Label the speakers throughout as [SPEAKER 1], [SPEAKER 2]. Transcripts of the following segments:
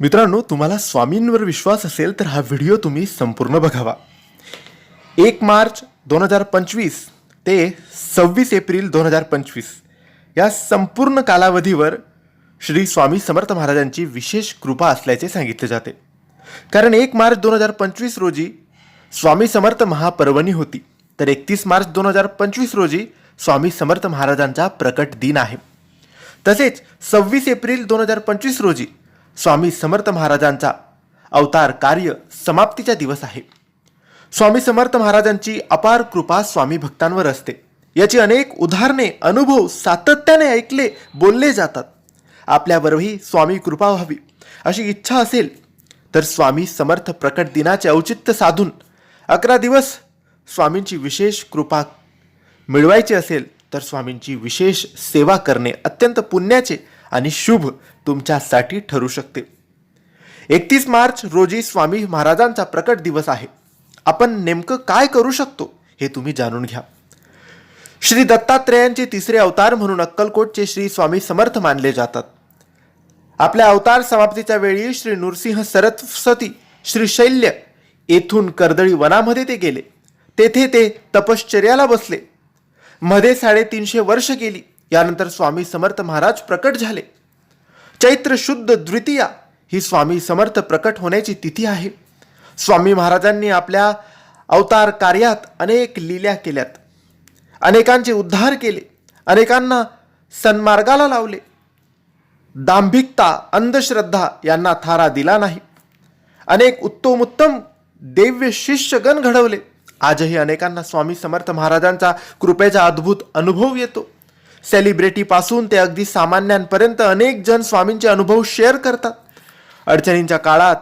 [SPEAKER 1] मित्रांनो तुम्हाला स्वामींवर विश्वास असेल तर हा व्हिडिओ तुम्ही संपूर्ण बघावा. एक मार्च दोन हजार पंचवीस ते सव्वीस एप्रिल दोन हजार पंचवीस या संपूर्ण कालावधीवर श्री स्वामी समर्थ महाराजांची विशेष कृपा असल्याचे सांगितले जाते. कारण एक मार्च दोन हजार पंचवीस रोजी स्वामी समर्थ महापर्वणी होती. तर एकतीस मार्च दोन हजार पंचवीस रोजी स्वामी समर्थ महाराजांचा प्रकट दिन आहे. तसेच सव्वीस एप्रिल दोन हजार पंचवीस रोजी स्वामी समर्थ महाराजांचा अवतार कार्य समाप्तीचा दिवस आहे. स्वामी समर्थ महाराजांची अपार कृपा स्वामी भक्तांवर असते. याची अनेक उदाहरणे अनुभव सातत्याने ऐकले बोलले जातात. आपल्यावरही स्वामी कृपा व्हावी अशी इच्छा असेल तर स्वामी समर्थ प्रकट दिनाचे औचित्य साधून अकरा दिवस स्वामींची विशेष कृपा मिळवायची असेल तर स्वामींची विशेष सेवा करणे अत्यंत पुण्याचे आणि शुभ तुमच्यासाठी ठरू शकते. एकतीस मार्च रोजी स्वामी महाराजांचा प्रकट दिवस आहे. आपण नेमकं काय करू शकतो हे तुम्ही जाणून घ्या. श्री दत्तात्रेयांचे तिसरे अवतार म्हणून अक्कलकोटचे श्री स्वामी समर्थ मानले जातात. आपल्या अवतार समाप्तीच्या वेळी श्री नृसिंह सरस्वती श्री शैल्य येथून कर्दळी वनामध्ये ते गेले. तेथे ते तपश्चर्याला बसले. मध्ये साडेतीनशे वर्ष गेली. यानंतर स्वामी समर्थ महाराज प्रकट झाले. चैत्र शुद्ध द्वितीया ही स्वामी समर्थ प्रकट होण्याची तिथी आहे. स्वामी महाराजांनी आपल्या अवतार कार्यात अनेक लील्या केल्यात. अनेकांचे उद्धार केले. अनेकांना सन्मार्गाला लावले. दांभिकता अंधश्रद्धा यांना थारा दिला नाही. अनेक उत्तमोत्तम दिव्य शिष्यगण घडवले. आजही अनेकांना स्वामी समर्थ महाराजांचा कृपेचा अद्भुत अनुभव येतो. सेलिब्रिटीपासून ते अगदी सामान्यांपर्यंत अनेक जण स्वामींचे अनुभव शेअर करतात. अडचणींच्या काळात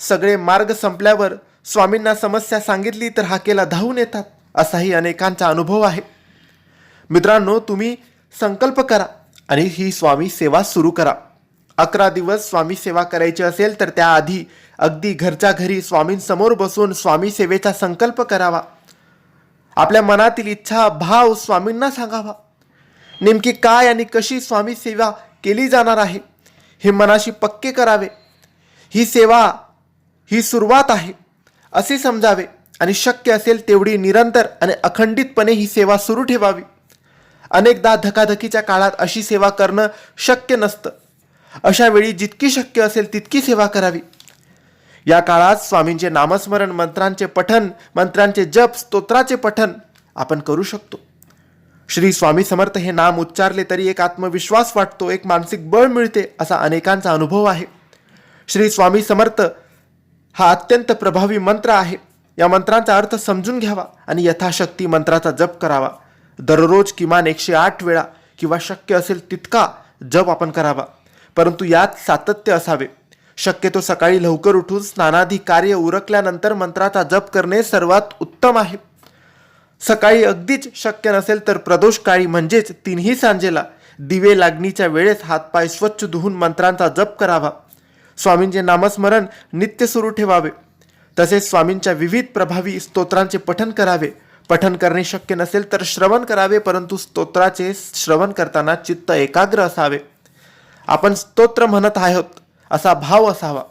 [SPEAKER 1] सगळे मार्ग संपल्यावर स्वामींना समस्या सांगितली तर हाकेला धावून येतात असाही अनेकांचा अनुभव आहे. मित्रांनो तुम्ही संकल्प करा आणि ही स्वामी सेवा सुरू करा. अकरा दिवस स्वामी सेवा करायची असेल तर त्याआधी अगदी घरच्या घरी स्वामींसमोर बसून स्वामी सेवेचा संकल्प करावा. आपल्या मनातील इच्छा भाव स्वामींना सांगावा. नेमकी काय आणि कशी स्वामी सेवा केली जाणार आहे हे मनाशी पक्के करावे. ही सेवा ही सुरुवात आहे असे समजावे. आणि शक्य असेल तेवढी निरंतर आणि अखंडितपणे ही सेवा सुरू ठेवावी. अनेकदा धकाधकीच्या काळात अशी सेवा करणं शक्य नसतं. अशा वेळी जितकी शक्य असेल तितकी सेवा करावी. या काळात स्वामींचे नामस्मरण मंत्रांचे पठन मंत्रांचे जप स्तोत्राचे पठन आपण करू शकतो. श्री स्वामी समर्थ हे नाम उच्चारले तरी एक आत्मविश्वास वाटतो एक मानसिक बळ मिळते असा अनेकांचा अनुभव आहे. श्री स्वामी समर्थ हा अत्यंत प्रभावी मंत्र आहे. या मंत्रांचा अर्थ समजून घ्यावा आणि यथाशक्ती मंत्राचा जप करावा. दररोज किमान एकशे आठ वेळा किंवा शक्य असेल तितका जप आपण करावा. परंतु यात सातत्य असावे. शक्यतो सकाळी लवकर उठून स्नानादी कार्य उरकल्यानंतर मंत्राचा जप करणे सर्वात उत्तम आहे. सकाळी अगदीच शक्य नसेल तर प्रदोष काळी म्हणजेच तिन्ही सांजेला दिवे लागणीच्या वेळेस हातपाय स्वच्छ धुवून मंत्रांचा जप करावा. स्वामींचे नामस्मरण नित्य सुरू ठेवावे. तसेच स्वामींच्या विविध प्रभावी स्तोत्रांचे पठन करावे. पठन करणे शक्य नसेल तर श्रवण करावे परंतु स्तोत्राचे श्रवण करताना चित्त एकाग्र असावे. आपण स्तोत्र म्हणत आहोत असा भाव असावा.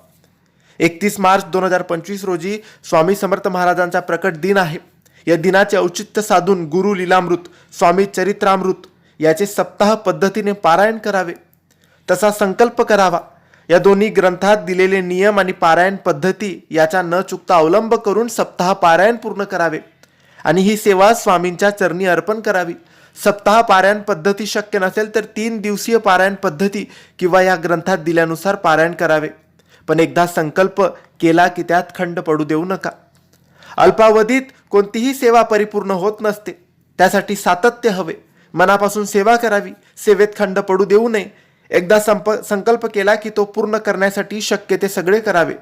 [SPEAKER 1] एकतीस मार्च दोन हजार पंचवीस रोजी स्वामी समर्थ महाराजांचा प्रकट दिन आहे. या दिनाचे औचित्य साधून गुरु लीलामृत स्वामी चरित्रामृत याचे सप्ताह पद्धतीने पारायण करावे. तसा संकल्प करावा. या दोन्ही ग्रंथात दिलेले नियम आणि पारायण पद्धती याचा न चुकता अवलंब करून सप्ताह पारायण पूर्ण करावे. आणि ही सेवा स्वामींच्या चरणी अर्पण करावी. सप्ताह पारायण पद्धती शक्य नसेल तर तीन दिवसीय पारायण पद्धती किंवा या ग्रंथात दिल्यानुसार पारायण करावे. पण एकदा संकल्प केला की त्यात खंड पडू देऊ नका. अल्पावधीत कोणतीही सेवा परिपूर्ण होत नसते. त्यासाठी सातत्य हवे. मनापासून सेवा करावी. सेवेत खंड पडू देऊ नये. एकदा संप संकल्प केला की तो पूर्ण करण्यासाठी शक्य ते सगळे करावे.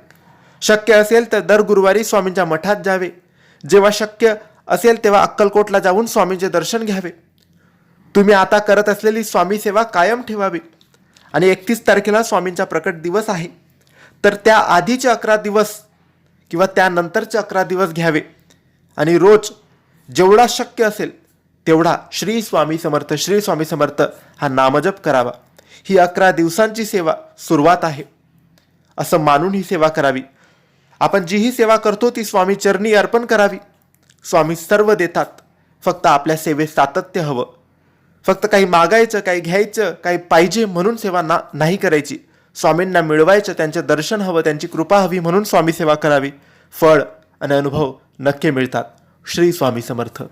[SPEAKER 1] शक्य असेल तर दर गुरुवारी स्वामींच्या मठात जावे. जेव्हा शक्य असेल तेव्हा अक्कलकोटला जाऊन स्वामींचे दर्शन घ्यावे. तुम्ही आता करत असलेली स्वामी सेवा कायम ठेवावी. आणि एकतीस तारखेला स्वामींचा प्रकट दिवस आहे. तर त्या आधीचे अकरा दिवस किंवा त्यानंतरचे अकरा दिवस घ्यावे. आणि रोज जेवढा शक्य असेल तेवढा श्री स्वामी समर्थ श्री स्वामी समर्थ हा नामजप करावा. ही अकरा दिवसांची सेवा सुरुवात आहे. असं मानून ही सेवा करावी. आपण जी ही सेवा करतो ती स्वामी चरणी अर्पण करावी. स्वामी सर्व देतात. फक्त आपल्या सेवेत सातत्य हवं. फक्त काही मागायचं काही घ्यायचं काही पाहिजे म्हणून सेवा ना नाही करायची. स्वामींना मिळवायचं त्यांचं दर्शन हवं त्यांची कृपा हवी म्हणून स्वामी सेवा करावी. फळ आणि अनुभव नक्की मिळतात. श्री स्वामी समर्थ.